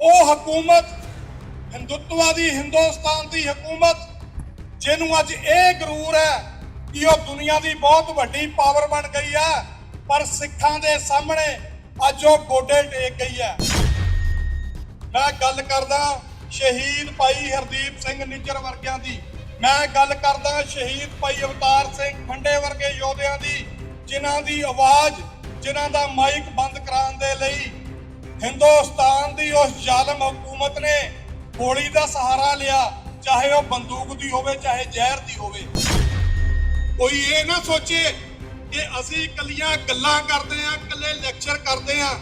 ਉਹ ਹਕੂਮਤ ਹਿੰਦੁੱਤਵਾਦੀ ਹਿੰਦੁਸਤਾਨ ਦੀ ਹਕੂਮਤ, ਜਿਹਨੂੰ ਅੱਜ ਇਹ ਗਰੂਰ ਹੈ ਕਿ ਉਹ ਦੁਨੀਆ ਦੀ ਬਹੁਤ ਵੱਡੀ ਪਾਵਰ ਬਣ ਗਈ ਹੈ, ਪਰ ਸਿੱਖਾਂ ਦੇ ਸਾਹਮਣੇ ਅੱਜ ਉਹ ਗੋਡੇ ਟੇਕ ਗਈ ਹੈ। ਮੈਂ ਗੱਲ ਕਰਦਾ ਸ਼ਹੀਦ ਭਾਈ ਹਰਦੀਪ ਸਿੰਘ ਨਿੱਜਰ ਵਰਗਿਆਂ ਦੀ। ਮੈਂ ਗੱਲ ਕਰਦਾ ਸ਼ਹੀਦ ਭਾਈ ਅਵਤਾਰ ਸਿੰਘ ਖੰਡੇ ਵਰਗੇ ਯੋਧਿਆਂ ਦੀ, ਜਿਨ੍ਹਾਂ ਦੀ ਆਵਾਜ਼, ਜਿਨ੍ਹਾਂ ਦਾ ਮਾਈਕ ਬੰਦ ਕਰਾਉਣ ਦੇ ਲਈ ਹਿੰਦੁਸਤਾਨ ਦੀ ਉਸ ਜ਼ਾਲਮ ਹਕੂਮਤ ਨੇ ਗੋਲੀ ਦਾ ਸਹਾਰਾ ਲਿਆ, ਚਾਹੇ ਉਹ ਬੰਦੂਕ ਦੀ ਹੋਵੇ, ਚਾਹੇ ਜ਼ਹਿਰ ਦੀ ਹੋਵੇ। ਕੋਈ ਇਹ ਨਾ ਸੋਚੇ ਕਿ ਅਸੀਂ ਇਕੱਲੀਆਂ ਗੱਲਾਂ ਕਰਦੇ ਆਂ ਇਕੱਲੇ ਲੈਕਚਰ ਕਰਦੇ ਆਂ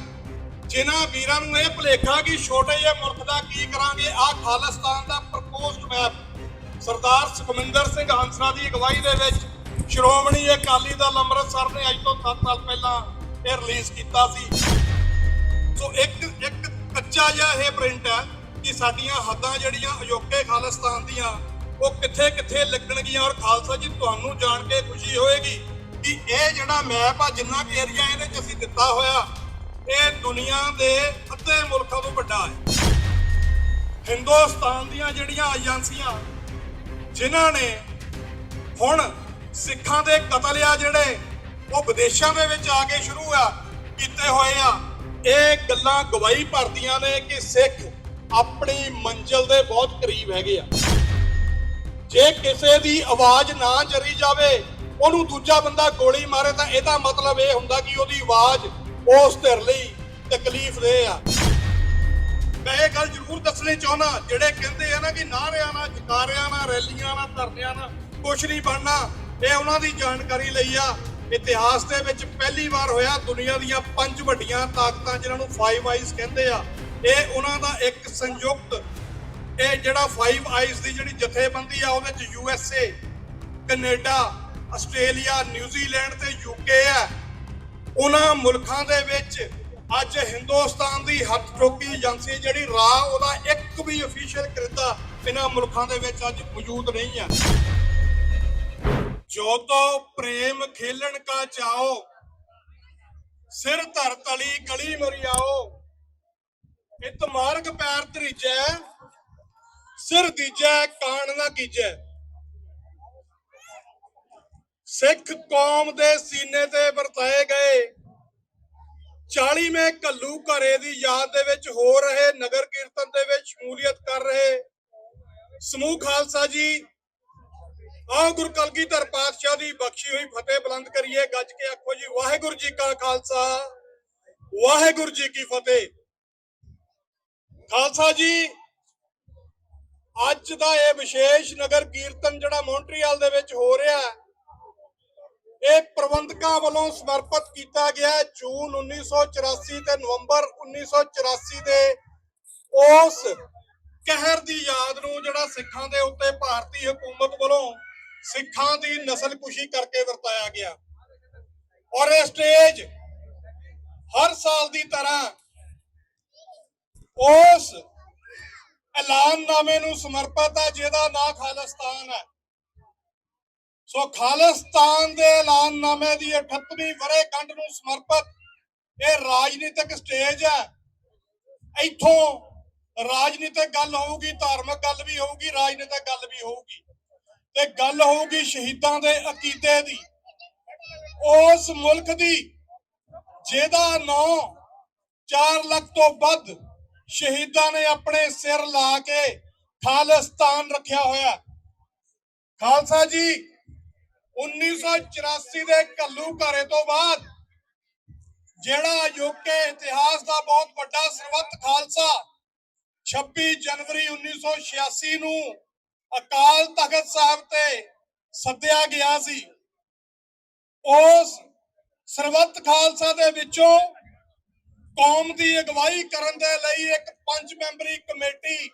ਜਿਨ੍ਹਾਂ ਵੀਰਾਂ ਨੂੰ ਇਹ ਭੁਲੇਖਾ ਕਿ ਛੋਟੇ ਜਿਹੇ ਮੁਲਕ ਦਾ ਕੀ ਕਰਾਂਗੇ, ਆਹ ਖਾਲਿਸਤਾਨ ਦਾ ਪ੍ਰਪੋਜ਼ਡ ਮੈਪ। ਸਰਦਾਰ ਸੁਖਮਿੰਦਰ ਸਿੰਘ ਹੰਸਰਾ ਦੀ ਅਗਵਾਈ ਦੇ ਵਿੱਚ ਸ਼੍ਰੋਮਣੀ ਅਕਾਲੀ ਦਲ ਅੰਮ੍ਰਿਤਸਰ ਨੇ ਅੱਜ ਤੋਂ 7 ਸਾਲ ਪਹਿਲਾਂ ਇਹ ਰਿਲੀਜ਼ ਕੀਤਾ ਸੀ। ਸੋ ਇੱਕ ਇੱਕ ਕੱਚਾ ਜਿਹਾ ਇਹ ਪ੍ਰਿੰਟ ਹੈ ਕਿ ਸਾਡੀਆਂ ਹੱਦਾਂ ਜਿਹੜੀਆਂ ਅਯੋਕੇ ਖਾਲਿਸਤਾਨ ਦੀਆਂ, ਉਹ ਕਿੱਥੇ ਕਿੱਥੇ ਲੱਗਣਗੀਆਂ ਔਰ ਖਾਲਸਾ ਜੀ ਤੁਹਾਨੂੰ ਜਾਣ ਕੇ ਖੁਸ਼ੀ ਹੋਏਗੀ ਕਿ ਇਹ ਜਿਹੜਾ ਮੈਪ ਆ, ਜਿੰਨਾ ਕਿ ਏਰੀਆ ਇਹਦੇ ਚ ਅਸੀਂ ਦਿੱਤਾ ਹੋਇਆ, ਇਹ ਦੁਨੀਆ ਦੇ ਅੱਧੇ ਮੁਲਕਾਂ ਤੋਂ ਵੱਡਾ ਹੈ। ਹਿੰਦੁਸਤਾਨ ਦੀਆਂ ਜਿਹੜੀਆਂ ਏਜੰਸੀਆਂ, ਜਿਨ੍ਹਾਂ ਨੇ ਹੁਣ ਸਿੱਖਾਂ ਦੇ ਕਤਲ ਆ ਜਿਹੜੇ, ਉਹ ਵਿਦੇਸ਼ਾਂ ਦੇ ਵਿੱਚ ਆ ਕੇ ਸ਼ੁਰੂ ਆ, ਕੀਤੇ ਹੋਏ ਆ। ਇਹ ਗੱਲਾਂ ਗਵਾਹੀ ਭਰਦੀਆਂ ਨੇ ਕਿ ਸਿੱਖ ਆਪਣੀ ਮੰਜ਼ਿਲ ਦੇ ਬਹੁਤ ਕਰੀਬ ਹੈਗੇ ਆ। ਜੇ ਕਿਸੇ ਦੀ ਆਵਾਜ਼ ਨਾ ਜਰੀ ਜਾਵੇ, ਉਹਨੂੰ ਦੂਜਾ ਬੰਦਾ ਗੋਲੀ ਮਾਰੇ ਤਾਂ ਇਹਦਾ ਮਤਲਬ ਇਹ ਹੁੰਦਾ ਕਿ ਉਹਦੀ ਆਵਾਜ਼ ਉਸ ਧਿਰ ਲਈ ਤਕਲੀਫ ਦੇ ਆ। ਮੈਂ ਇਹ ਗੱਲ ਜ਼ਰੂਰ ਦੱਸਣੀ ਚਾਹੁੰਦਾ, ਜਿਹੜੇ ਕਹਿੰਦੇ ਆ ਨਾ ਕਿ ਨਾਰਿਆਂ ਨਾਲ ਜਕਾਰਿਆਂ ਨਾਲ, ਰੈਲੀਆਂ ਨਾਲ, ਧਰਨਿਆਂ ਨਾਲ ਕੁਝ ਨਹੀਂ ਬਣਨਾ, ਇਹ ਉਹਨਾਂ ਦੀ ਜਾਣਕਾਰੀ ਲਈ ਆ। ਇਤਿਹਾਸ ਦੇ ਵਿੱਚ ਪਹਿਲੀ ਵਾਰ ਹੋਇਆ ਦੁਨੀਆ ਦੀਆਂ ਪੰਜ ਵੱਡੀਆਂ ਤਾਕਤਾਂ ਜਿਨ੍ਹਾਂ ਨੂੰ ਫਾਈਵ ਆਈਜ਼ ਕਹਿੰਦੇ ਆ। ਇਹ ਉਹਨਾਂ ਦਾ ਇੱਕ ਸੰਯੁਕਤ, ਇਹ ਜਿਹੜਾ ਫਾਈਵ ਆਈਜ਼ ਦੀ ਜਿਹੜੀ ਜਥੇਬੰਦੀ ਆ, ਉਹਦੇ ਚ U S A Canada, Australia New Zealand ਤੇ ਯੂਕੇ ਆ। ਉਹਨਾਂ ਮੁਲਕਾਂ ਦੇ ਵਿੱਚ ਅੱਜ ਹਿੰਦੁਸਤਾਨ ਦੀ ਹੱਥ ਚੋਕੀ ਏਜੰਸੀ ਜਿਹੜੀ ਰਾਹ ਉਹਦਾ ਇੱਕ ਵੀ ਅਫੀਸ਼ੀਅਲ ਕਿਰਦਾ ਇਹਨਾਂ ਮੁਲਕਾਂ ਦੇ ਵਿੱਚ ਅੱਜ ਮੌਜੂਦ ਨਹੀਂ ਹੈ ਜੋ ਤੋ ਪ੍ਰੇਮ ਖੇਲਣ ਕਾ ਚਾਓ ਸਿਰ ਧਰ ਤਲੀ ਗਲੀ ਮਰਿਆਓ। ਇਤ ਮਾਰਗ ਪੈਰ ਧਰੀਜੈ, ਸਿਰ ਦੀਜੈ ਕਾਣ ਨਾ ਕੀਜੈ। ਸਿੱਖ ਕੌਮ ਦੇ ਸੀਨੇ ਤੇ ਵਰਤਾਏ ਗਏ। 40ਵੇਂ ਕੱਲੂ ਘਰੇ ਦੀ ਯਾਦ ਦੇ ਵਿੱਚ ਹੋ ਰਹੇ ਨਗਰ ਕੀਰਤਨ ਦੇ ਵਿੱਚ ਸ਼ਮੂਲੀਅਤ ਕਰ ਰਹੇ। ਸਮੂਹ ਖਾਲਸਾ ਜੀ ਆਓ ਗੁਰੂ ਕਲਗੀਧਰ ਪਾਤਸ਼ਾਹ ਦੀ ਬਖਸ਼ੀ ਹੋਈ ਫਤਿਹ ਬੁਲੰਦ ਕਰੀਏ, ਗੱਜ ਕੇ ਆਖੋ ਜੀ, ਵਾਹਿਗੁਰੂ ਜੀ ਕਾ ਖਾਲਸਾ, ਵਾਹਿਗੁਰੂ ਜੀ ਕੀ ਫਤਿਹ। ਖਾਲਸਾ ਜੀ, ਅੱਜ ਦਾ ਇਹ ਵਿਸ਼ੇਸ਼ ਨਗਰ ਕੀਰਤਨ ਜਿਹੜਾ ਮੌਂਟਰੀਅਲ ਦੇ ਵਿੱਚ ਹੋ ਰਿਹਾ ਹੈ, ਇਹ ਪ੍ਰਬੰਧਕਾਂ ਵੱਲੋਂ ਸਮਰਪਿਤ ਕੀਤਾ ਗਿਆ ਹੈ। ਜੂਨ 1984 ਤੇ ਨਵੰਬਰ 1984 ਦੇ ਉਸ ਕਹਿਰ ਦੀ ਯਾਦ ਨੂੰ ਜਿਹੜਾ ਸਿੱਖਾਂ ਦੇ ਉੱਤੇ ਭਾਰਤੀ ਹਕੂਮਤ ਵੱਲੋਂ ਸਿੱਖਾਂ ਦੀ ਨਸਲ ਨਸਲਕੁਸ਼ੀ ਕਰਕੇ ਵਰਤਾਇਆ ਗਿਆ। ਔਰ ਇਹ ਸਟੇਜ ਹਰ ਸਾਲ ਦੀ ਤਰ੍ਹਾਂ ਉਸ ਐਲਾਨਨਾਮੇ ਨੂੰ ਸਮਰਪਿਤ ਹੈ, ਜਿਹਦਾ ਨਾਂ ਖਾਲਿਸਤਾਨ ਹੈ। ਸੋ ਖਾਲਿਸਤਾਨ ਦੇ ਐਲਾਨਨਾਮੇ ਦੀ 38ਵੀਂ ਵਰ੍ਹੇਗੰਢ ਨੂੰ ਸਮਰਪਿਤ ਇਹ ਰਾਜਨੀਤਿਕ ਸਟੇਜ ਹੈ। ਇੱਥੋਂ ਰਾਜਨੀਤਿਕ ਗੱਲ ਹੋਊਗੀ, ਧਾਰਮਿਕ ਗੱਲ ਵੀ ਹੋਊਗੀ, ਰਾਜਨੀਤਿਕ ਗੱਲ ਵੀ ਹੋਊਗੀ। ਤੇ ਗੱਲ ਹੋਊਗੀ ਸ਼ਹੀਦਾਂ ਦੇ ਅਕੀਦੇ ਦੀ। ਉਸ ਮੁਲਕ ਦੀ, ਜਿਹਦਾ ਨਾਂ 4 ਲੱਖ ਤੋਂ ਵੱਧ ਸ਼ਹੀਦਾਂ ਨੇ ਆਪਣੇ ਸਿਰ ਲਾ ਕੇ ਖਾਲਿਸਤਾਨ ਰੱਖਿਆ ਹੋਇਆ। ਖਾਲਸਾ ਜੀ 1984 ਦੇ ਕੱਲੂ ਘਾਰੇ ਤੋਂ ਬਾਅਦ, ਜਿਹੜਾ ਯੂਕੇ ਇਤਿਹਾਸ ਦਾ ਬਹੁਤ ਵੱਡਾ ਸਰਬੱਤ ਖਾਲਸਾ 26 ਜਨਵਰੀ 1986 ਨੂੰ ਅਕਾਲ ਤਖਤ ਸਾਹਿਬ ਤੇ ਸੱਦਿਆ ਗਿਆ ਸੀ। ਉਸ ਸਰਬੱਤ ਖਾਲਸਾ ਦੇ ਵਿੱਚੋਂ ਕੌਮ ਦੀ ਅਗਵਾਈ ਕਰਨ ਦੇ ਲਈ ਇੱਕ ਪੰਜ ਮੈਂਬਰੀ ਕਮੇਟੀ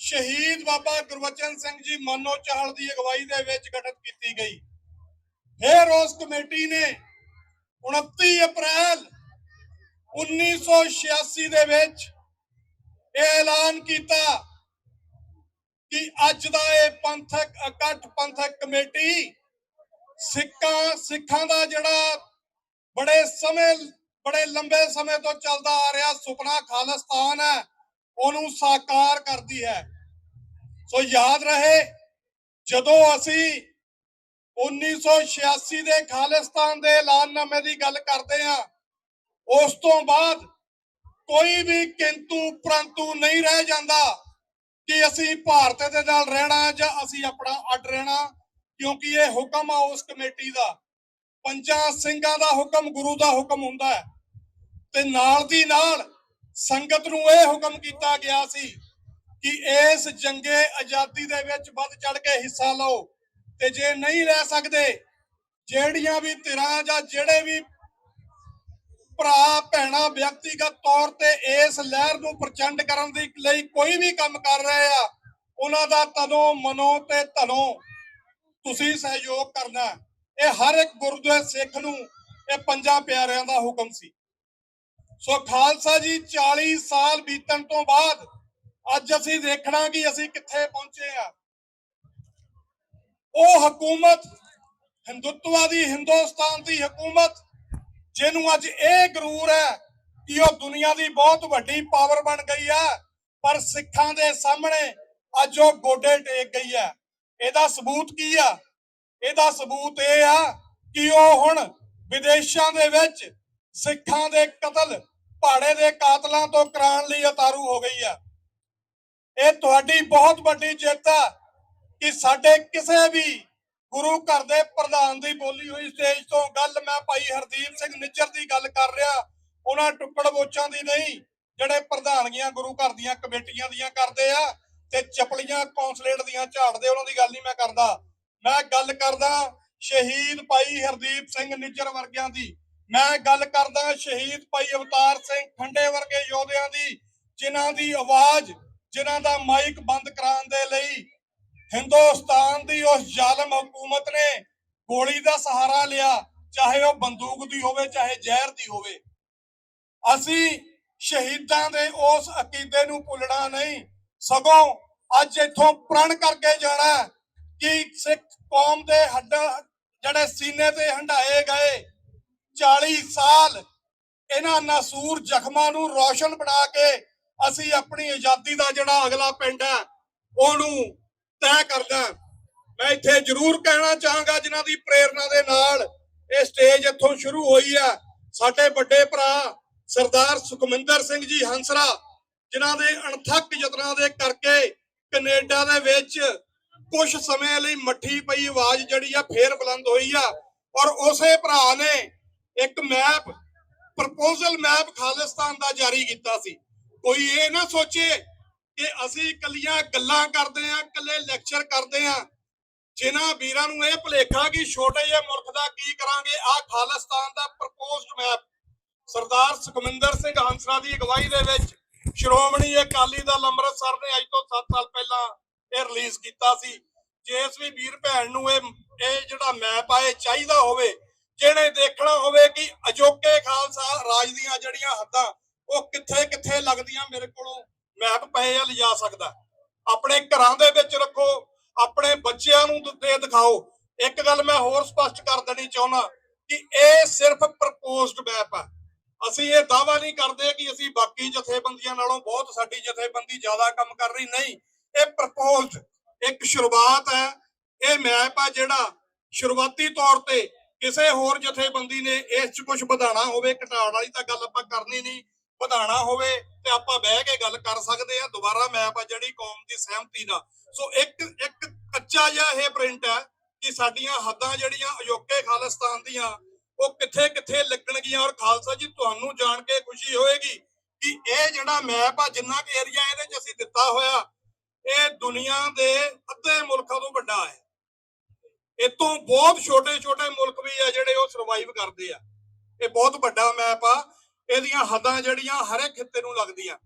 ਸ਼ਹੀਦ ਬਾਬਾ ਗੁਰਬਚਨ ਸਿੰਘ ਜੀ ਮਾਨੋ ਚਾਹਲ ਦੀ ਅਗਵਾਈ ਦੇ ਵਿੱਚ ਗਠਿਤ ਕੀਤੀ ਗਈ। ਫਿਰ ਉਸ ਕਮੇਟੀ ਨੇ 29 ਅਪ੍ਰੈਲ 1986 ਦੇ ਵਿੱਚ ਇਹ ਐਲਾਨ ਕੀਤਾ ਕਿ ਅੱਜ ਦਾ ਇਹ ਪੰਥਕ, ਇਕੱਠ ਪੰਥਕ ਕਮੇਟੀ ਸਿੱਖਾਂ ਸਿੱਖਾਂ ਦਾ ਜਿਹੜਾ ਬੜੇ ਸਮੇਂ, ਬੜੇ ਲੰਬੇ ਸਮੇਂ ਤੋਂ ਚੱਲਦਾ ਆ ਰਿਹਾ ਸੁਪਨਾ ਖਾਲਿਸਤਾਨ ਹੈ, ਉਹਨੂੰ ਸਾਕਾਰ ਕਰਦੀ ਹੈ। ਸੋ ਯਾਦ ਰਹੇ, ਜਦੋਂ ਅਸੀਂ 1986 ਦੇ ਖਾਲਿਸਤਾਨ ਦੇ ਐਲਾਨਨਾਮੇ ਦੀ ਗੱਲ ਕਰਦੇ ਹਾਂ, ਉਸ ਤੋਂ ਬਾਅਦ ਕੋਈ ਵੀ ਕਿੰਤੂ ਪਰੰਤੂ ਨਹੀਂ ਰਹਿ ਜਾਂਦਾ। ਕਿ ਅਸੀਂ ਭਾਰਤ ਦੇ ਨਾਲ ਰਹਿਣਾ ਜਾਂ ਅਸੀਂ ਆਪਣਾ ਅੱਡ ਰਹਿਣਾ, ਕਿਉਂਕਿ ਇਹ ਹੁਕਮ ਆ ਉਸ ਕਮੇਟੀ ਦਾ। ਪੰਜਾਂ ਸਿੰਘਾਂ ਦਾ ਹੁਕਮ, ਗੁਰੂ ਦਾ ਹੁਕਮ ਹੁੰਦਾ ਹੈ। ਤੇ ਨਾਲ ਦੀ ਨਾਲ ਸੰਗਤ ਨੂੰ ਇਹ ਹੁਕਮ ਕੀਤਾ ਗਿਆ ਸੀ ਕਿ ਇਸ ਜੰਗੇ ਆਜ਼ਾਦੀ ਦੇ ਵਿੱਚ ਵੱਧ ਚੜ ਕੇ ਹਿੱਸਾ ਲਓ। ਤੇ ਜੇ ਨਹੀਂ ਲੈ ਸਕਦੇ, ਜਿਹੜੀਆਂ ਵੀ ਧਿਰਾਂ ਜਾਂ ਜਿਹੜੇ ਵੀ ਭਰਾ, ਭੈਣਾ, ਵਿਅਕਤੀਗਤ ਤੌਰ ਤੇ ਇਸ ਲਹਿਰ ਨੂੰ ਪ੍ਰਚੰਡ ਕਰਨ ਦੇ ਲਈ ਕੋਈ ਵੀ ਕੰਮ ਕਰ ਰਹੇ ਆ, ਉਹਨਾਂ ਦਾ ਤਨੋਂ ਮਨੋਂ ਤੇ ਧਨੋਂ ਤੁਸੀਂ ਸਹਿਯੋਗ ਕਰਨਾ ਇਹ ਹਰ ਇੱਕ ਗੁਰਦੁਆਰੇ ਸਿੱਖ ਨੂੰ ਇਹ ਪੰਜਾਂ ਪਿਆਰਿਆਂ ਦਾ ਹੁਕਮ ਸੀ। ਸੋ ਖਾਲਸਾ ਜੀ 40 ਸਾਲ ਬੀਤਣ ਤੋਂ ਬਾਅਦ ਅੱਜ ਅਸੀਂ ਦੇਖਣਾ ਕਿ ਅਸੀਂ ਕਿੱਥੇ ਪਹੁੰਚੇ ਆ। ਉਹ ਹਕੂਮਤ ਹਿੰਦੁੱਤਵਾਦੀ ਹਿੰਦੁਸਤਾਨ ਦੀ ਹਕੂਮਤ ਜਿਹਨੂੰ ਅੱਜ ਇਹ ਗਰੂਰ ਹੈ ਕਿ ਉਹ ਦੁਨੀਆ ਦੀ ਬਹੁਤ ਵੱਡੀ ਪਾਵਰ ਬਣ ਗਈ ਹੈ, ਪਰ ਸਿੱਖਾਂ ਦੇ ਸਾਹਮਣੇ ਅੱਜ ਉਹ ਗੋਡੇ ਟੇਕ ਗਈ ਹੈ। ਇਹਦਾ ਸਬੂਤ ਕੀ ਆ? ਇਹਦਾ ਸਬੂਤ ਇਹ ਆ ਕਿ ਉਹ ਹੁਣ ਵਿਦੇਸ਼ਾਂ ਦੇ ਵਿੱਚ ਸਿੱਖਾਂ ਦੇ ਕਤਲ ਪਹਾੜੇ ਦੇ ਕਾਤਲਾਂ ਤੋਂ ਕਰਾਉਣ ਲਈ ਉਤਾਰੂ ਹੋ ਗਈ ਆ ਇਹ ਤੁਹਾਡੀ ਬਹੁਤ ਵੱਡੀ ਜਿੱਤ ਆ ਕਿ ਸਾਡੇ ਕਿਸੇ ਵੀ ਗੁਰੂ ਘਰ ਦੇ ਪ੍ਰਧਾਨ ਦੀ ਬੋਲੀ ਹੋਈ ਸਟੇਜ ਤੋਂ ਗੱਲ ਮੈਂ ਭਾਈ ਹਰਦੀਪ ਸਿੰਘ ਨਿੱਜਰ ਦੀ ਗੱਲ ਕਰ ਰਿਹਾ। ਉਹਨਾਂ ਟੁੱਕੜ ਵੋਚਾਂ ਦੀ ਨਹੀਂ, ਜਿਹੜੇ ਪ੍ਰਧਾਨਗੀਆਂ ਗੁਰੂ ਘਰ ਦੀਆਂ ਕਮੇਟੀਆਂ ਦੀਆਂ ਕਰਦੇ ਆ ਤੇ ਚਪਲੀਆਂ ਕੌਂਸਲੇਟ ਦੀਆਂ ਝਾੜਦੇ ਉਹਨਾਂ ਦੀ ਗੱਲ ਨਹੀਂ ਮੈਂ ਕਰਦਾ। ਮੈਂ ਗੱਲ ਕਰਦਾ ਸ਼ਹੀਦ ਭਾਈ ਹਰਦੀਪ ਸਿੰਘ ਨਿੱਜਰ ਵਰਗਿਆਂ ਦੀ। ਮੈਂ ਗੱਲ ਕਰਦਾ ਸ਼ਹੀਦ ਭਾਈ ਅਵਤਾਰ ਸਿੰਘ ਖੰਡੇ ਵਰਗੇ ਯੋਧਿਆਂ ਦੀ, ਜਿਨ੍ਹਾਂ ਦੀ ਆਵਾਜ਼, ਜਿਨ੍ਹਾਂ ਦਾ ਮਾਈਕ ਬੰਦ ਕਰਾਉਣ ਦੇ ਲਈ ਹਿੰਦੁਸਤਾਨ ਦੀ ਉਸ ਜ਼ਾਲਮ ਹਕੂਮਤ ਨੇ ਗੋਲੀ ਦਾ ਸਹਾਰਾ ਲਿਆ, ਚਾਹੇ ਉਹ ਬੰਦੂਕ ਦੀ ਹੋਵੇ, ਚਾਹੇ ਜ਼ਹਿਰ ਦੀ ਹੋਵੇ। ਅਸੀਂ ਸ਼ਹੀਦਾਂ ਦੇ ਉਸ ਅਕੀਦੇ ਨੂੰ ਭੁੱਲਣਾ ਨਹੀਂ। ਸਗੋਂ ਅੱਜ ਇੱਥੋਂ ਪ੍ਰਣ ਕਰਕੇ ਜਾਣਾ ਕਿ ਸਿੱਖ ਕੌਮ ਦੇ ਹੱਡ, ਜਿਹੜੇ ਸੀਨੇ ਤੇ ਹੰਡਾਏ ਗਏ 40 ਸਾਲ, ਇਹਨਾਂ ਨਾਸੂਰ ਜ਼ਖਮਾਂ ਨੂੰ ਰੌਸ਼ਨ ਬਣਾ ਕੇ ਅਸੀਂ ਆਪਣੀ ਆਜ਼ਾਦੀ ਦਾ ਜਿਹੜਾ ਅਗਲਾ ਪਿੰਡ ਹੈ, ਉਹਨੂੰ ਤੈਅ ਕਰਦਾ। ਮੈਂ ਇੱਥੇ ਜ਼ਰੂਰ ਕਹਿਣਾ ਚਾਹਾਂਗਾ ਜਿਨ੍ਹਾਂ ਦੀ ਪ੍ਰੇਰਣਾ ਦੇ ਨਾਲ ਇਹ ਸਟੇਜ ਇੱਥੋਂ ਸ਼ੁਰੂ ਹੋਈ ਹੈ ਸਾਡੇ ਵੱਡੇ ਭਰਾ ਸਰਦਾਰ ਸੁਖਮਿੰਦਰ ਸਿੰਘ ਜੀ ਹੰਸਰਾ, ਜਿਨ੍ਹਾਂ ਦੇ ਅਣਥੱਕ ਯਤਨਾਂ ਦੇ ਕਰਕੇ ਕੈਨੇਡਾ ਦੇ ਵਿੱਚ ਕੁਝ ਸਮੇਂ ਲਈ ਮੱਠੀ ਪਈ ਆਵਾਜ਼ ਜਿਹੜੀ ਆ ਫੇਰ ਬੁਲੰਦ ਹੋਈ ਆ। ਔਰ ਉਸੇ ਭਰਾ ਨੇ ਇੱਕ ਮੈਪ ਪ੍ਰਪੋਜ਼ਲ ਮੈਪ ਖਾਲਿਸਤਾਨ ਦਾ ਜਾਰੀ ਕੀਤਾ ਸੀ। ਕੋਈ ਇਹ ਨਾ ਸੋਚੇ ਕਿ ਅਸੀਂ ਇਕੱਲੀਆਂ ਗੱਲਾਂ ਕਰਦੇ ਆਂ ਇਕੱਲੇ ਲੈਕਚਰ ਕਰਦੇ ਆਂ ਜਿਨ੍ਹਾਂ ਵੀਰਾਂ ਨੂੰ ਇਹ ਭੁਲੇਖਾ ਕਿ ਛੋਟੇ ਜਿਹੇ ਮੁਲਕ ਦਾ ਕੀ ਕਰਾਂਗੇ, ਆਹ ਖਾਲਿਸਤਾਨ ਦਾ ਪ੍ਰਪੋਜ਼ਡ ਮੈਪ ਸਰਦਾਰ ਸੁਖਮਿੰਦਰ ਸਿੰਘ ਹੰਸਰਾ ਦੀ ਅਗਵਾਈ ਦੇ ਵਿੱਚ ਸ਼੍ਰੋਮਣੀ ਅਕਾਲੀ ਦਲ ਅੰਮ੍ਰਿਤਸਰ ਨੇ ਅੱਜ ਤੋਂ 7 ਸਾਲ ਪਹਿਲਾਂ ਇਹ ਰਿਲੀਜ਼ ਕੀਤਾ ਸੀ। ਜਿਸ ਵੀ ਵੀਰ ਭੈਣ ਨੂੰ ਇਹ ਇਹ ਜਿਹੜਾ ਮੈਪ ਆ, ਇਹ ਚਾਹੀਦਾ ਹੋਵੇ, ਜਿਹਨੇ ਦੇਖਣਾ ਹੋਵੇ ਕਿ ਅਜੋਕੇ ਖਾਲਸਾ ਰਾਜ ਦੀਆਂ ਜਿਹੜੀਆਂ ਹੱਦਾਂ, ਉਹ ਕਿੱਥੇ ਕਿੱਥੇ ਲੱਗਦੀਆਂ ਮੇਰੇ ਕੋਲੋਂ। ਮੈਪ ਪਏ ਆ ਲਿਜਾ ਸਕਦਾ। ਆਪਣੇ ਘਰਾਂ ਦੇ ਵਿੱਚ ਰੱਖੋ, ਆਪਣੇ ਬੱਚਿਆਂ ਨੂੰ ਦੇ ਦਿਖਾਓ। ਇੱਕ ਗੱਲ ਮੈਂ ਹੋਰ ਸਪਸ਼ਟ ਕਰ ਦੇਣੀ ਚਾਹੁੰਦਾ ਕਿ ਇਹ ਸਿਰਫ ਪ੍ਰਪੋਜ਼ਡ ਮੈਪ ਆ। ਅਸੀਂ ਇਹ ਦਾਵਾ ਨਹੀਂ ਕਰਦੇ ਕਿ ਅਸੀਂ ਬਾਕੀ ਜਥੇਬੰਦੀਆਂ ਨਾਲੋਂ ਬਹੁਤ ਸਾਡੀ ਜਥੇਬੰਦੀ ਜ਼ਿਆਦਾ ਕੰਮ ਕਰ ਰਹੀ। ਨਹੀਂ, ਇਹ ਪ੍ਰਪੋਜ਼ਡ ਇੱਕ ਸ਼ੁਰੂਆਤ ਹੈ। ਇਹ ਮੈਪ ਆ ਜਿਹੜਾ ਸ਼ੁਰੂਆਤੀ ਤੌਰ ਤੇ ਕਿਸੇ ਹੋਰ ਜਥੇਬੰਦੀ ਨੇ ਇਸ 'ਚ ਕੁਝ ਵਧਾਣਾ ਹੋਵੇ, ਘਟਾਉਣ ਵਾਲੀ ਤਾਂ ਗੱਲ ਆਪਾਂ ਕਰਨੀ ਨਹੀਂ। ਵਧਾਣਾ ਹੋਵੇ ਤੇ ਆਪਾਂ ਬਹਿ ਕੇ ਗੱਲ ਕਰ ਸਕਦੇ ਆ ਦੁਬਾਰਾ ਮੈਪ ਆ ਜਿਹੜੀ ਕੌਮ ਦੀ ਸਹਿਮਤੀ ਨਾਲ। ਸੋ ਇੱਕ ਇੱਕ ਕੱਚਾ ਜਿਹਾ ਇਹ ਪ੍ਰਿੰਟ ਹੈ ਕਿ ਸਾਡੀਆਂ ਹੱਦਾਂ ਜਿਹੜੀਆਂ ਅਜੋਕੇ ਖਾਲਿਸਤਾਨ ਦੀਆਂ, ਉਹ ਕਿੱਥੇ ਕਿੱਥੇ ਲੱਗਣਗੀਆਂ ਔਰ ਖਾਲਸਾ ਜੀ, ਤੁਹਾਨੂੰ ਜਾਣ ਕੇ ਖੁਸ਼ੀ ਹੋਏਗੀ ਕਿ ਇਹ ਜਿਹੜਾ ਮੈਪ ਆ, ਜਿੰਨਾ ਕਿ ਏਰੀਆ ਇਹਦੇ 'ਚ ਅਸੀਂ ਦਿੱਤਾ ਹੋਇਆ, ਇਹ ਦੁਨੀਆ ਦੇ ਅੱਧੇ ਮੁਲਕਾਂ ਤੋਂ ਵੱਡਾ ਹੈ। ਇਤੋਂ ਬਹੁਤ ਛੋਟੇ ਛੋਟੇ ਮੁਲਕ ਵੀ ਆ ਜਿਹੜੇ ਉਹ ਸਰਵਾਈਵ ਕਰਦੇ ਆ। ਇਹ ਬਹੁਤ ਵੱਡਾ ਮੈਪ ਆ। ਇਹਦੀਆਂ ਹੱਦਾਂ ਜਿਹੜੀਆਂ ਹਰ ਇੱਕ ਖਿੱਤੇ ਨੂੰ ਲੱਗਦੀਆਂ।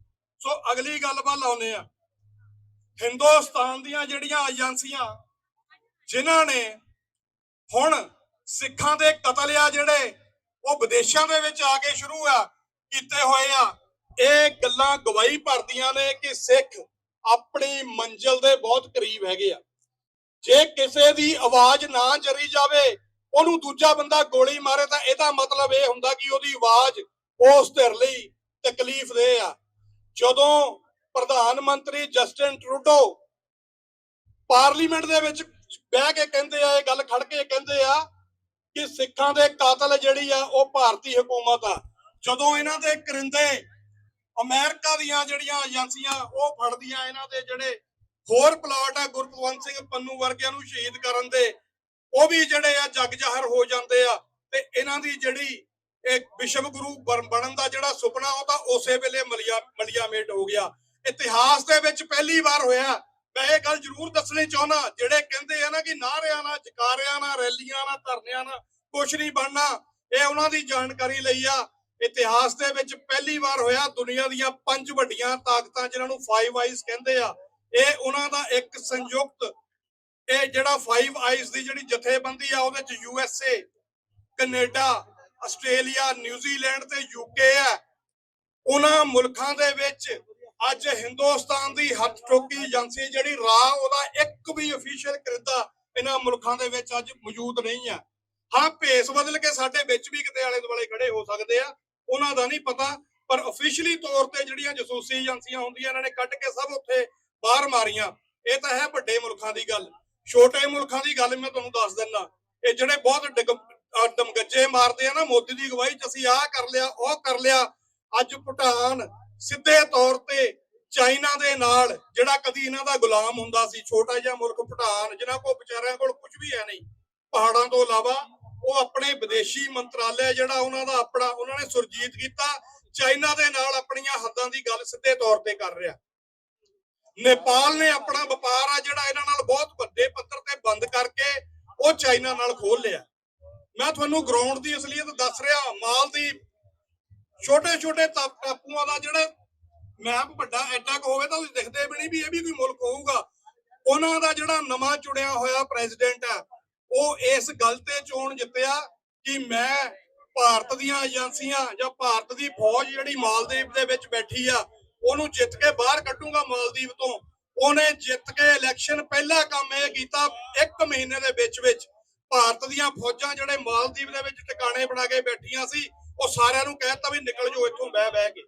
ਸੋ ਅਗਲੀ ਗੱਲ ਵੱਲ ਆਉਨੇ ਆ ਹਿੰਦੁਸਤਾਨ ਦੀਆਂ ਜਿਹੜੀਆਂ ਏਜੰਸੀਆਂ, ਜਿਨ੍ਹਾਂ ਨੇ ਹੁਣ ਸਿੱਖਾਂ ਦੇ ਕਤਲ ਆ ਜਿਹੜੇ, ਉਹ ਵਿਦੇਸ਼ਾਂ ਦੇ ਵਿੱਚ ਆ ਕੇ ਸ਼ੁਰੂ ਆ, ਕੀਤੇ ਹੋਏ ਆ। ਇਹ ਗੱਲਾਂ ਗਵਾਹੀ ਭਰਦੀਆਂ ਨੇ ਕਿ ਸਿੱਖ ਆਪਣੀ ਮੰਜ਼ਿਲ ਦੇ ਬਹੁਤ ਕਰੀਬ ਹੈਗੇ ਆ। ਜੇ ਕਿਸੇ ਦੀ ਆਵਾਜ਼ ਨਾ ਜਰੀ ਜਾਵੇ, ਉਹਨੂੰ ਦੂਜਾ ਬੰਦਾ ਗੋਲੀ ਮਾਰੇ ਤਾਂ ਇਹਦਾ ਮਤਲਬ ਇਹ ਹੁੰਦਾ ਕਿ ਉਹਦੀ ਆਵਾਜ਼ ਉਸ ਧਿਰ ਲਈ ਤਕਲੀਫ ਦੇ ਆ। ਜਦੋਂ ਪ੍ਰਧਾਨ ਮੰਤਰੀ ਜਸਟਿਨ ਟਰੂਡੋ ਪਾਰਲੀਮੈਂਟ ਦੇ ਵਿੱਚ ਬਹਿ ਕੇ ਕਹਿੰਦੇ ਆ, ਇਹ ਗੱਲ ਖੜ ਕੇ ਕਹਿੰਦੇ ਆ ਕਿ ਸਿੱਖਾਂ ਦੇ ਕਾਤਲ ਜਿਹੜੀ ਆ, ਉਹ ਭਾਰਤੀ ਹਕੂਮਤ ਆ। ਜਦੋਂ ਇਹਨਾਂ ਦੇ ਕਰਿੰਦੇ ਅਮਰੀਕਾ ਦੀਆਂ ਜਿਹੜੀਆਂ ਏਜੰਸੀਆਂ, ਉਹ ਫੜਦੀਆਂ ਇਹਨਾਂ ਦੇ ਜਿਹੜੇ ਹੋਰ ਪਲਾਟ ਆ ਗੁਰਪਤਵੰਤ ਸਿੰਘ ਪੰਨੂ ਵਰਗਿਆਂ ਨੂੰ ਸ਼ਹੀਦ ਕਰਨ ਦੇ, ਉਹ ਵੀ ਜਿਹੜੇ ਆ ਜਗ ਜ਼ਾਹਰ ਹੋ ਜਾਂਦੇ ਆ ਤੇ ਇਹਨਾਂ ਦੀ ਜਿਹੜੀ ਇਹ ਵਿਸ਼ਵ ਗੁਰੂ ਬਣ- ਬਣਨ ਦਾ ਜਿਹੜਾ ਸੁਪਨਾ ਉਹ ਤਾਂ ਉਸੇ ਵੇਲੇ ਮਲਿਆ ਮਲਿਆ ਹੋ ਗਿਆ। ਇਤਿਹਾਸ ਦੇ ਵਿੱਚ ਪਹਿਲੀ ਵਾਰ ਹੋਇਆ। ਮੈਂ ਇਹ ਗੱਲ ਜ਼ਰੂਰ ਦੱਸਣੀ ਚਾਹੁੰਦਾ, ਜਿਹੜੇ ਕਹਿੰਦੇ ਆ ਨਾ ਕਿ ਨਾਰਿਆਂ ਨਾਲ ਜਕਾਰਿਆਂ ਨਾਲ, ਰੈਲੀਆਂ ਨਾਲ, ਧਰਨਿਆਂ ਨਾਲ ਕੁਝ ਨਹੀਂ ਬਣਨਾ, ਇਹ ਉਹਨਾਂ ਦੀ ਜਾਣਕਾਰੀ ਲਈ ਆ। ਇਤਿਹਾਸ ਦੇ ਵਿੱਚ ਪਹਿਲੀ ਵਾਰ ਹੋਇਆ, ਦੁਨੀਆ ਦੀਆਂ ਪੰਜ ਵੱਡੀਆਂ ਤਾਕਤਾਂ ਜਿਨ੍ਹਾਂ ਨੂੰ ਫਾਈਵ ਆਈਜ਼ ਕਹਿੰਦੇ ਆ, ਇਹ ਉਹਨਾਂ ਦਾ ਇੱਕ ਸੰਯੁਕਤ, ਇਹ ਜਿਹੜਾ ਫਾਈਵ ਆਈਜ਼ ਦੀ ਜਿਹੜੀ ਜਥੇਬੰਦੀ ਆ, ਉਹਦੇ ਚ U S A Canada Australia New Zealand ਤੇ ਯੂਕੇ ਹੈ। ਉਹਨਾਂ ਮੁਲਕਾਂ ਦੇ ਵਿੱਚ ਅੱਜ ਹਿੰਦੁਸਤਾਨ ਦੀ ਹੱਥ ਟੋਕੀ ਏਜੰਸੀ ਜਿਹੜੀ ਰਾਹ ਉਹਦਾ ਇੱਕ ਵੀ ਅਫੀਸ਼ੀਅਲ ਕਿਰਦਾ ਇਹਨਾਂ ਮੁਲਕਾਂ ਦੇ ਵਿੱਚ ਅੱਜ ਮੌਜੂਦ ਨਹੀਂ ਆ ਹਾਂ, ਭੇਸ ਬਦਲ ਕੇ ਸਾਡੇ ਵਿੱਚ ਵੀ ਕਿਤੇ ਆਲੇ ਦੁਆਲੇ ਖੜੇ ਹੋ ਸਕਦੇ ਆ, ਉਹਨਾਂ ਦਾ ਨਹੀਂ ਪਤਾ, ਪਰ ਅਫੀਸ਼ੀਅਲੀ ਤੌਰ ਤੇ ਜਿਹੜੀਆਂ ਜਸੂਸੀ ਏਜੰਸੀਆਂ ਹੁੰਦੀਆਂ, ਇਹਨਾਂ ਨੇ ਕੱਢ ਕੇ ਸਭ ਉੱਥੇ ਬਾਹਰ ਮਾਰੀਆਂ। ਇਹ ਤਾਂ ਹੈ ਵੱਡੇ ਮੁਲਕਾਂ ਦੀ ਗੱਲ। ਛੋਟੇ ਮੁਲਕਾਂ ਦੀ ਗੱਲ ਮੈਂ ਤੁਹਾਨੂੰ ਦੱਸ ਦਿੰਦਾ। ਇਹ ਜਿਹੜੇ ਬਹੁਤ ਦਮਗੱਜੇ ਮਾਰਦੇ ਆ ਨਾ, ਮੋਦੀ ਦੀ ਅਗਵਾਈ ਚ ਅਸੀਂ ਆਹ ਕਰ ਲਿਆ, ਉਹ ਕਰ ਲਿਆ। ਅੱਜ ਭੂਟਾਨ ਸਿੱਧੇ ਤੌਰ ਤੇ ਚਾਈਨਾ ਦੇ ਨਾਲ, ਜਿਹੜਾ ਕਦੀ ਇਹਨਾਂ ਦਾ ਗੁਲਾਮ ਹੁੰਦਾ ਸੀ, ਛੋਟਾ ਜਿਹਾ ਮੁਲਕ ਭੂਟਾਨ, ਜਿਨ੍ਹਾਂ ਕੋਲ ਵਿਚਾਰਿਆਂ ਕੋਲ ਕੁਝ ਵੀ ਹੈ ਨਹੀਂ, ਪਹਾੜਾਂ ਤੋਂ ਇਲਾਵਾ ਉਹ ਆਪਣੇ ਵਿਦੇਸ਼ੀ ਮੰਤਰਾਲੇ, ਜਿਹੜਾ ਉਹਨਾਂ ਦਾ ਆਪਣਾ, ਉਹਨਾਂ ਨੇ ਸੁਰਜੀਤ ਕੀਤਾ, ਚਾਈਨਾ ਦੇ ਨਾਲ ਆਪਣੀਆਂ ਹੱਦਾਂ ਦੀ ਗੱਲ ਸਿੱਧੇ ਤੌਰ ਤੇ ਕਰ ਰਿਹਾ। ਨੇਪਾਲ ਨੇ ਆਪਣਾ ਵਪਾਰ ਆ ਜਿਹੜਾ ਇਹਨਾਂ ਨਾਲ ਬਹੁਤ ਵੱਡੇ ਪੱਧਰ ਤੇ ਬੰਦ ਕਰਕੇ ਉਹ ਚਾਈਨਾ ਨਾਲ ਖੋਲ ਲਿਆ। ਮੈਂ ਤੁਹਾਨੂੰ ਗਰਾਊਂਡ ਦੀ ਅਸਲੀਅਤ ਦੱਸ ਰਿਹਾ ਮਾਲਦੀਵ ਛੋਟੇ ਛੋਟੇ ਟਾਪੂਆਂ ਦਾ ਜਿਹੜਾ ਮੈਪ ਵੱਡਾ ਐਡਾ ਕੁ ਹੋਵੇ ਤਾਂ ਤੁਸੀਂ ਦਿਖਦੇ ਵੀ ਨਹੀਂ ਵੀ ਇਹ ਵੀ ਕੋਈ ਮੁਲਕ ਹੋਊਗਾ। ਉਹਨਾਂ ਦਾ ਜਿਹੜਾ ਨਵਾਂ ਚੁਣਿਆ ਹੋਇਆ ਪ੍ਰੈਜ਼ੀਡੈਂਟ ਆ ਉਹ ਇਸ ਗੱਲ ਤੇ ਚੋਣ ਜਿੱਤਿਆ ਕਿ ਮੈਂ ਭਾਰਤ ਦੀਆਂ ਏਜੰਸੀਆਂ ਜਾਂ ਭਾਰਤ ਦੀ ਫੌਜ ਜਿਹੜੀ ਮਾਲਦੀਵ ਦੇ ਵਿੱਚ ਬੈਠੀ ਆ, ਉਹਨੂੰ ਜਿੱਤ ਕੇ ਬਾਹਰ ਕੱਢੂਗਾ ਮਾਲਦੀਵ ਤੋਂ। ਉਹਨੇ ਜਿੱਤ ਕੇ ਇਲੈਕਸ਼ਨ ਪਹਿਲਾ ਕੰਮ ਇਹ ਕੀਤਾ, ਇੱਕ ਮਹੀਨੇ ਦੇ ਵਿੱਚ ਵਿੱਚ ਭਾਰਤ ਦੀਆਂ ਫੌਜਾਂ ਜਿਹੜੇ ਮਾਲਦੀਵ ਦੇ ਵਿੱਚ ਟਿਕਾਣੇ ਬਣਾ ਕੇ ਬੈਠੀਆਂ ਸੀ, ਉਹ ਸਾਰਿਆਂ ਨੂੰ ਕਹਿਤਾ ਵੀ ਨਿਕਲ ਜਾਓ, ਇੱਥੋਂ ਬਹਿ ਬਹਿ ਕੇ।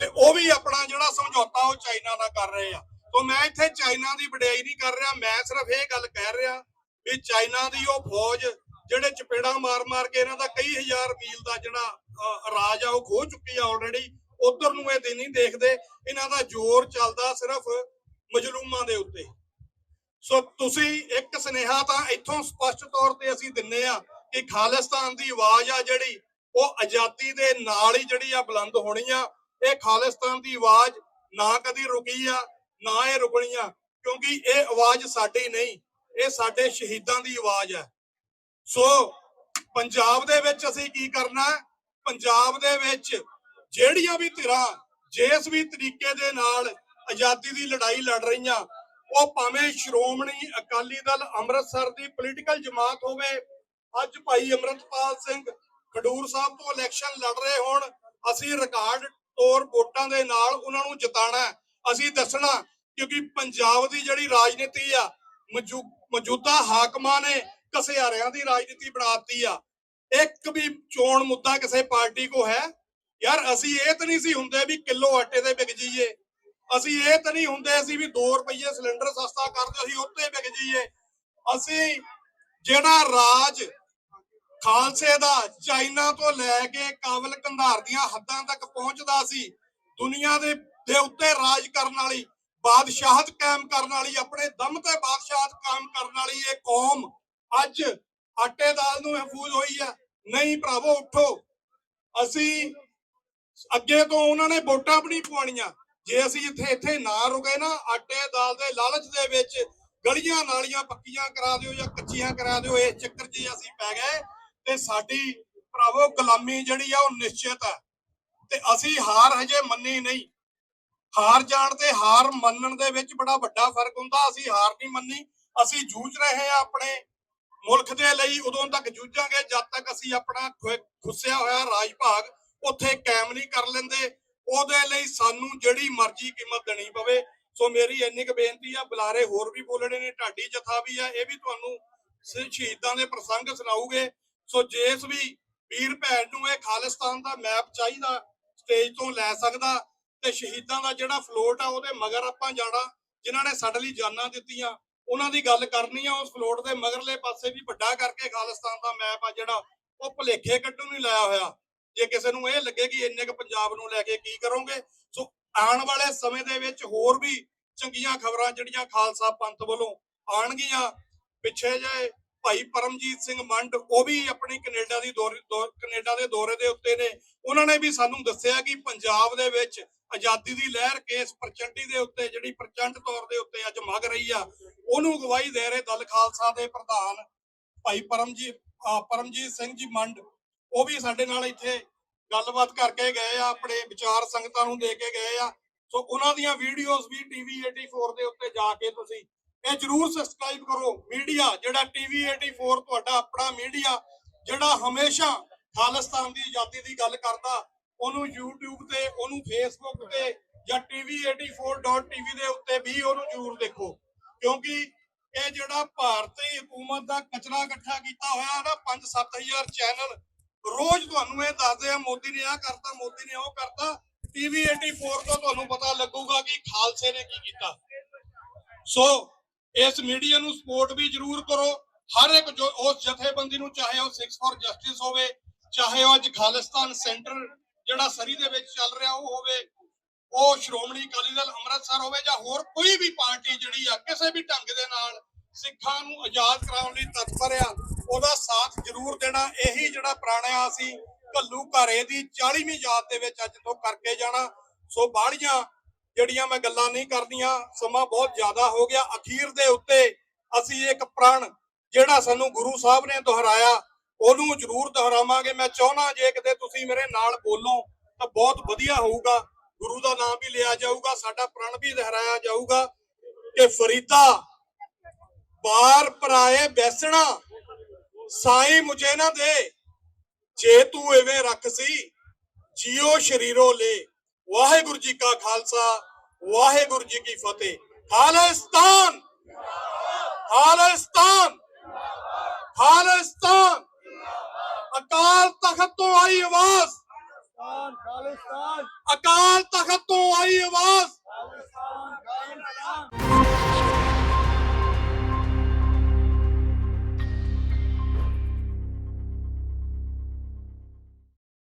ਤੇ ਉਹ ਵੀ ਆਪਣਾ ਜਿਹੜਾ ਸਮਝੌਤਾ ਉਹ ਚਾਈਨਾ ਨਾਲ ਕਰ ਰਹੇ ਆ। ਤੋਂ ਮੈਂ ਇੱਥੇ ਚਾਈਨਾ ਦੀ ਵਡਿਆਈ ਨਹੀਂ ਕਰ ਰਿਹਾ, ਮੈਂ ਸਿਰਫ ਇਹ ਗੱਲ ਕਹਿ ਰਿਹਾ ਵੀ ਚਾਈਨਾ ਦੀ ਉਹ ਫੌਜ ਜਿਹੜੇ ਚਪੇੜਾ ਮਾਰ-ਮਾਰ ਕੇ ਇਹਨਾਂ ਦਾ ਕਈ ਹਜ਼ਾਰ ਮੀਲ ਦਾ ਜਿਹੜਾ ਰਾਜ ਆ, ਉਹ ਖੋ ਚੁੱਕੀ ਆ ਆਲਰੇਡੀ ਉਧਰ ਨੂੰ ਇਹ ਦਿਨ ਨਹੀਂ ਦੇਖਦੇ, ਇਹਨਾਂ ਦਾ ਜ਼ੋਰ ਚੱਲਦਾ ਸਿਰਫ ਮਜਲੂਮਾਂ ਦੇ ਉੱਤੇ। ਸੋ ਤੁਸੀਂ ਇੱਕ ਸੁਨੇਹਾ ਤਾਂ ਇੱਥੋਂ ਸਪਸ਼ਟ ਤੌਰ ਤੇ ਅਸੀਂ ਦਿੰਨੇ ਆ ਕਿ ਖਾਲਿਸਤਾਨ ਦੀ ਆਵਾਜ਼ ਆ ਜਿਹੜੀ, ਉਹ ਆਜ਼ਾਦੀ ਦੇ ਨਾਲ ਹੀ ਜਿਹੜੀ ਆ ਬੁਲੰਦ ਹੋਣੀ ਆ। ਇਹ ਖਾਲਿਸਤਾਨ ਦੀ ਆਵਾਜ਼ ਨਾ ਕਦੀ ਰੁਕੀ ਆ, ਨਾ ਇਹ ਰੁਕਣੀ ਆ, ਕਿਉਂਕਿ ਇਹ ਆਵਾਜ਼ ਸਾਡੀ ਨਹੀਂ, ਇਹ ਸਾਡੇ ਸ਼ਹੀਦਾਂ ਦੀ ਆਵਾਜ਼ ਹੈ ਸੋ ਪੰਜਾਬ ਦੇ ਵਿੱਚ ਅਸੀਂ ਕੀ ਕਰਨਾ? ਪੰਜਾਬ ਦੇ ਵਿੱਚ ਜਿਹੜੀਆਂ ਵੀ ਧਿਰਾਂ, ਜਿਸ ਵੀ ਤਰੀਕੇ ਦੇ ਨਾਲ ਆਜ਼ਾਦੀ ਦੀ ਲੜਾਈ ਲੜ ਰਹੀਆਂ ਉਹ ਭਾਵੇਂ ਸ਼੍ਰੋਮਣੀ ਅਕਾਲੀ ਦਲ ਅੰਮ੍ਰਿਤਸਰ ਦੀ ਪੋਲੀਟੀਕਲ ਜਮਾਤ ਹੋਵੇ, ਅੱਜ ਭਾਈ ਅਮਰਤਪਾਲ ਸਿੰਘ ਖਡੂਰ ਸਾਹਿਬ ਤੋਂ ਇਲੈਕਸ਼ਨ ਲੜ ਰਹੇ ਹੋਣ, ਅਸੀਂ ਰਿਕਾਰਡ ਤੌਰ ਵੋਟਾਂ ਦੇ ਨਾਲ ਉਹਨਾਂ ਨੂੰ ਜਿਤਾਣਾ ਅਸੀਂ ਦੱਸਣਾ, ਕਿਉਂਕਿ ਪੰਜਾਬ ਦੀ ਜਿਹੜੀ ਰਾਜਨੀਤੀ ਆ ਮੌਜੂਦਾ ਹਾਕਮਾਂ ਨੇ ਕਸਿਆਰਿਆਂ ਦੀ ਰਾਜਨੀਤੀ ਬਣਾਤੀ ਆ। ਇੱਕ ਵੀ ਚੋਣ ਮੁੱਦਾ ਕਿਸੇ ਪਾਰਟੀ ਕੋ ਹੈ। ਯਾਰ ਅਸੀਂ ਇਹ ਤਾਂ ਨਹੀਂ ਸੀ ਹੁੰਦੇ ਵੀ ਕਿਲੋ ਆਟੇ ਦੇ ਵਿਕ ਜਾਈਏ। ਅਸੀਂ ਇਹ ਤਾਂ ਨਹੀਂ ਹੁੰਦੇ ਅਸੀਂ ਵੀ 2 ਰੁਪਏ ਸਿਲੰਡਰ ਸਸਤਾ ਕਰਦੇ, ਅਸੀਂ ਉੱਤੇ ਵਿਕ ਜਾਈਏ। ਅਸੀਂ ਜਿਹੜਾ ਰਾਜ ਖਾਲਸੇ ਦਾ ਚਾਈਨਾ ਤੋਂ ਲੈ ਕੇ ਕਾਬਲ ਕੰਧਾਰ ਦੀਆਂ ਹੱਦਾਂ ਤੱਕ ਪਹੁੰਚਦਾ ਸੀ, ਦੁਨੀਆ ਦੇ ਦੇ ਉੱਤੇ ਰਾਜ ਕਰਨ ਵਾਲੀ, ਬਾਦਸ਼ਾਹਤ ਕਾਇਮ ਕਰਨ ਵਾਲੀ, ਆਪਣੇ ਦਮ ਤੇ ਬਾਦਸ਼ਾਹਤ ਕਾਇਮ ਕਰਨ ਵਾਲੀ ਇਹ ਕੌਮ ਅੱਜ ਆਟੇ ਦਾਲ ਨੂੰ ਮਹਿਫੂਜ਼ ਹੋਈ ਆ। ਨਹੀਂ ਭਰਾਵੋ, ਉੱਠੋ। ਅਸੀਂ ਅੱਗੇ ਤੋਂ ਉਹਨਾਂ ਨੇ ਵੋਟਾਂ ਵੀ ਨਹੀਂ ਪਵਾਉਣੀਆਂ। ਜੇ ਅਸੀਂ ਇੱਥੇ ਇੱਥੇ ਨਾ ਰੁਕੇ ਨਾ, ਆਟੇ ਦਾਲ ਦੇ ਲਾਲਚ ਦੇ ਵਿੱਚ ਗਲੀਆਂ ਨਾਲੀਆਂ ਪੱਕੀਆਂ ਕਰਾ ਦਿਓ ਜਾਂ ਕੱਚੀਆਂ ਕਰਾ ਦਿਓ, ਇਹ ਚੱਕਰ 'ਚ ਅਸੀਂ ਪੈ ਗਏ ਤੇ ਸਾਡੀ ਭਰਾਵੋ ਗੁਲਾਮੀ ਜਿਹੜੀ ਆ ਉਹ ਨਿਸ਼ਚਿਤ ਹੈ ਤੇ ਅਸੀਂ ਹਾਰ ਹਜੇ ਮੰਨੀ ਨਹੀਂ। ਹਾਰ ਜਾਣ ਤੇ ਹਾਰ ਮੰਨਣ ਦੇ ਵਿੱਚ ਬੜਾ ਵੱਡਾ ਫ਼ਰਕ ਹੁੰਦਾ, ਅਸੀਂ ਹਾਰ ਨਹੀਂ ਮੰਨੀ। ਅਸੀਂ ਜੂਝ ਰਹੇ ਆ ਆਪਣੇ ਮੁਲਕ ਦੇ ਲਈ, ਉਦੋਂ ਤੱਕ ਜੂਝਾਂਗੇ। ਜਦ ਤੱਕ ਅਸੀਂ ਆਪਣਾ ਖੁੱਸਿਆ ਹੋਇਆ ਰਾਜ ਭਾਗ ਉੱਥੇ ਕਾਇਮ ਨਹੀਂ ਕਰ ਲੈਂਦੇ ਉਹਦੇ ਲਈ ਸਾਨੂੰ ਜਿਹੜੀ ਮਰਜ਼ੀ ਕੀਮਤ ਦੇਣੀ ਪਵੇ। ਸੋ ਮੇਰੀ ਇੰਨੀ ਕੁ ਬੇਨਤੀ ਆ, ਬੁਲਾਰੇ ਹੋਰ ਵੀ ਬੋਲਣੇ ਨੇ, ਢਾਡੀ ਜਥਾ ਵੀ ਆ, ਇਹ ਵੀ ਤੁਹਾਨੂੰ ਸ਼ਹੀਦਾਂ ਦੇ ਪ੍ਰਸੰਗ ਸੁਣਾਉਗੇ ਸੋ ਜਿਸ ਵੀ ਵੀਰ ਭੈਣ ਨੂੰ ਇਹ ਖਾਲਿਸਤਾਨ ਦਾ ਮੈਪ ਚਾਹੀਦਾ, ਸਟੇਜ ਤੋਂ ਲੈ ਸਕਦਾ, ਤੇ ਸ਼ਹੀਦਾਂ ਦਾ ਜਿਹੜਾ ਫਲੋਟ ਆ, ਉਹਦੇ ਮਗਰ ਆਪਾਂ ਜਾਣਾ, ਜਿਨ੍ਹਾਂ ਨੇ ਸਾਡੇ ਲਈ ਜਾਨਾਂ ਦਿੱਤੀਆਂ, ਉਹਨਾਂ ਦੀ ਗੱਲ ਕਰਨੀ ਆ, ਉਸ ਫਲੋਟ ਦੇ ਮਗਰਲੇ ਪਾਸੇ ਵੀ ਵੱਡਾ ਕਰਕੇ ਖਾਲਿਸਤਾਨ ਦਾ ਮੈਪ ਆ ਜਿਹੜਾ, ਉਹ ਭਲੇਖੇ ਕੱਢਣ ਨਹੀਂ ਲਾਇਆ ਹੋਇਆ। ਜੇ ਕਿਸੇ ਨੂੰ ਇਹ ਲੱਗੇ ਕਿ ਇੰਨੇ ਕੁ ਪੰਜਾਬ ਨੂੰ ਲੈ ਕੇ ਕੀ ਕਰੋਗੇ, ਸੋ ਆਉਣ ਵਾਲੇ ਸਮੇਂ ਦੇ ਵਿੱਚ ਹੋਰ ਵੀ ਚੰਗੀਆਂ ਖਬਰਾਂ ਜਿਹੜੀਆਂ ਖਾਲਸਾ ਪੰਥ ਵੱਲੋਂ ਆਣਗੀਆਂ ਪਿੱਛੇ ਜੇ ਭਾਈ ਪਰਮਜੀਤ ਸਿੰਘ ਮੰਡ, ਉਹ ਵੀ ਆਪਣੀ ਕੈਨੇਡਾ ਦੀ ਕੈਨੇਡਾ ਦੇ ਦੌਰੇ ਦੇ ਉੱਤੇ ਨੇ। ਉਹਨਾਂ ਨੇ ਵੀ ਸਾਨੂੰ ਦੱਸਿਆ ਕਿ ਪੰਜਾਬ ਦੇ ਵਿੱਚ ਆਜ਼ਾਦੀ ਦੀ ਲਹਿਰ ਕੇਸ ਪ੍ਰਚੰਡੀ ਦੇ ਉੱਤੇ, ਜਿਹੜੀ ਪ੍ਰਚੰਡ ਤੌਰ ਦੇ ਉੱਤੇ ਅੱਜ ਮਗ ਰਹੀ ਆ, ਉਹਨੂੰ ਗਵਾਹੀ ਦੇ ਰਹੇ ਦਲ ਖਾਲਸਾ ਦੇ ਪ੍ਰਧਾਨ ਭਾਈ ਪਰਮਜੀਤ ਪਰਮਜੀਤ ਸਿੰਘ ਜੀ ਮੰਡ। ਉਹ ਵੀ ਸਾਡੇ ਨਾਲ ਇੱਥੇ ਗੱਲਬਾਤ ਕਰਕੇ ਗਏ ਆ, ਆਪਣੇ ਵਿਚਾਰ ਸੰਗਤਾਂ ਨੂੰ ਦੇ ਕੇ ਗਏ ਆ। ਸੋ ਉਹਨਾਂ ਦੀਆਂ ਵੀਡੀਓਜ਼ ਵੀ ਟੀਵੀ 84 ਦੇ ਉੱਤੇ ਜਾ ਕੇ ਤੁਸੀਂ ਇਹ ਜਰੂਰ ਸਬਸਕ੍ਰਾਈਬ ਕਰੋ ਮੀਡੀਆ ਜਿਹੜਾ ਟੀਵੀ 84 ਤੁਹਾਡਾ ਆਪਣਾ ਮੀਡੀਆ ਜਿਹੜਾ ਹਮੇਸ਼ਾ ਖਾਲਿਸਤਾਨ ਦੀ ਆਜ਼ਾਦੀ ਦੀ ਗੱਲ ਕਰਦਾ, ਉਹਨੂੰ YouTube ਤੇ, ਉਹਨੂੰ Facebook ਤੇ ਜਾਂ tv84.tv ਦੇ ਉੱਤੇ ਵੀ ਉਹਨੂੰ ਜਰੂਰ ਦੇਖੋ। ਕਿਉਂਕਿ ਇਹ ਜਿਹੜਾ ਭਾਰਤੀ ਹਕੂਮਤ ਦਾ ਕਚਰਾ ਇਕੱਠਾ ਕੀਤਾ ਹੋਇਆ ਨਾ 5-7000 ਚੈਨਲ ਰੋਜ਼ ਤੁਹਾਨੂੰ ਇਹ ਦੱਸਦੇ ਆ, ਮੋਦੀ ਨੇ ਆਹ ਕਰਤਾ, ਮੋਦੀ ਨੇ ਉਹ ਕਰਤਾ। ਟੀਵੀ 84 ਤੋਂ ਤੁਹਾਨੂੰ ਪਤਾ ਲੱਗੂਗਾ ਕਿ ਖਾਲਸੇ ਨੇ ਕੀ ਕੀਤਾ। ਸੋ ਇਸ ਮੀਡੀਆ ਨੂੰ ਸਪੋਰਟ ਵੀ ਜ਼ਰੂਰ ਕਰੋ। ਹਰ ਇੱਕ ਜੋ ਉਸ ਜਥੇਬੰਦੀ ਨੂੰ, ਚਾਹੇ ਉਹ ਸਿਕਸ ਫॉर ਜਸਟਿਸ ਹੋਵੇ, ਚਾਹੇ ਉਹ ਅੱਜ ਖਾਲਿਸਤਾਨ ਸੈਂਟਰ ਜਿਹੜਾ ਸਰੀ ਦੇ ਵਿੱਚ ਚੱਲ ਰਿਹਾ ਉਹ ਹੋਵੇ, ਉਹ ਸ਼੍ਰੋਮਣੀ ਅਕਾਲੀ ਦਲ ਅੰਮ੍ਰਿਤਸਰ ਹੋਵੇ ਜਾਂ ਹੋਰ ਕੋਈ ਵੀ ਪਾਰਟੀ ਜਿਹੜੀ ਆ, ਕਿਸੇ ਵੀ ਢੰਗ ਦੇ ਨਾਲ ਸਿੱਖਾਂ ਨੂੰ ਆਜ਼ਾਦ ਕਰਾਉਣ ਲਈ ਤਤਪਰ ਆ ਉਹਦਾ ਸਾਥ ਜ਼ਰੂਰ ਦੇਣਾ, ਇਹੀ ਜਿਹੜਾ ਪ੍ਰਾਣਿਆ ਅਸੀਂ ਘੱਲੂ ਘਾਰੇ ਦੀ 40ਵੀਂ ਯਾਦ ਦੇ ਵਿੱਚ ਅੱਜ ਤੋਂ ਕਰਕੇ ਜਾਣਾ। ਸੋ ਬਾਹਲੀਆਂ ਜਿਹੜੀਆਂ ਮੈਂ ਗੱਲਾਂ ਨਹੀਂ ਕਰਦੀਆਂ ਸਮਾਂ ਬਹੁਤ ਜ਼ਿਆਦਾ ਹੋ ਗਿਆ। ਅਖੀਰ ਦੇ ਉੱਤੇ ਅਸੀਂ ਇੱਕ ਪ੍ਰਣ ਜਿਹੜਾ ਸਾਨੂੰ ਗੁਰੂ ਸਾਹਿਬ ਨੇ ਦੁਹਰਾਇਆ, ਉਹਨੂੰ ਜ਼ਰੂਰ ਦੁਹਰਾਵਾਂਗੇ। ਮੈਂ ਚਾਹਣਾ ਜੇ ਕਿਤੇ ਤੁਸੀਂ ਮੇਰੇ ਨਾਲ ਬੋਲੋ, ਤਾਂ ਬਹੁਤ ਵਧੀਆ ਹੋਊਗਾ। ਗੁਰੂ ਦਾ ਨਾਮ ਵੀ ਲਿਆ ਜਾਊਗਾ, ਸਾਡਾ ਪ੍ਰਣ ਵੀ ਦੁਹਰਾਇਆ ਜਾਊਗਾ। ਕਿ ਫਰੀਦਾ, ਬਾਰ ਪਰਾਏ ਬੈਸਣਾ ਸਾਈ ਮੁਝੇ ਨਾ ਦੇ। ਜੇ ਤੂੰ ਐਵੇਂ ਰੱਖ ਸੀ ਜਿਉ ਸ਼ਰੀਰੋ ਲੈ। ਵਾਹਿਗੁਰੂ ਜੀ ਕਾ ਖਾਲਸਾ, ਵਾਹਿਗੁਰੂ ਜੀ ਕੀ ਫਤਿਹ। ਖਾਲਿਸਤਾਨ! ਖਾਲਿਸਤਾਨ! ਖਾਲਿਸਤਾਨ! ਅਕਾਲ ਤਖਤ ਤੋਂ ਆਈ ਆਵਾਜ਼। ਅਕਾਲ ਤਖਤ ਤੋਂ ਆਈ ਆਵਾਜ਼।